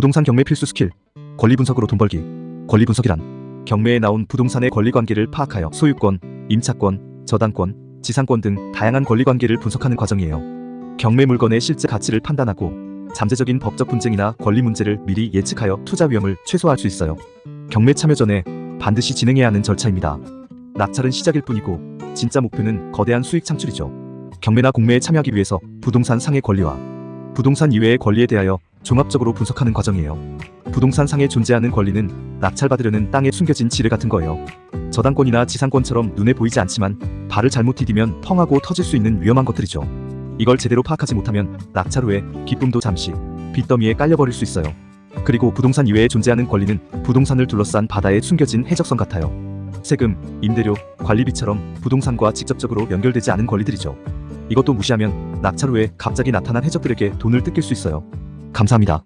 부동산 경매 필수 스킬. 권리 분석으로 돈 벌기. 권리 분석이란 경매에 나온 부동산의 권리 관계를 파악하여 소유권, 임차권, 저당권, 지상권 등 다양한 권리 관계를 분석하는 과정이에요. 경매 물건의 실제 가치를 판단하고 잠재적인 법적 분쟁이나 권리 문제를 미리 예측하여 투자 위험을 최소화할 수 있어요. 경매 참여 전에 반드시 진행해야 하는 절차입니다. 낙찰은 시작일 뿐이고 진짜 목표는 거대한 수익 창출이죠. 경매나 공매에 참여하기 위해서 부동산 상의 권리와 부동산 이외의 권리에 대하여 종합적으로 분석하는 과정이에요. 부동산 상에 존재하는 권리는 낙찰받으려는 땅에 숨겨진 지뢰 같은 거예요. 저당권이나 지상권처럼 눈에 보이지 않지만 발을 잘못 디디면 펑하고 터질 수 있는 위험한 것들이죠. 이걸 제대로 파악하지 못하면 낙찰 후에 기쁨도 잠시 빚더미에 깔려버릴 수 있어요. 그리고 부동산 이외에 존재하는 권리는 부동산을 둘러싼 바다에 숨겨진 해적선 같아요. 세금, 임대료, 관리비처럼 부동산과 직접적으로 연결되지 않은 권리들이죠. 이것도 무시하면 낙찰 후에 갑자기 나타난 해적들에게 돈을 뜯길 수 있어요. 감사합니다.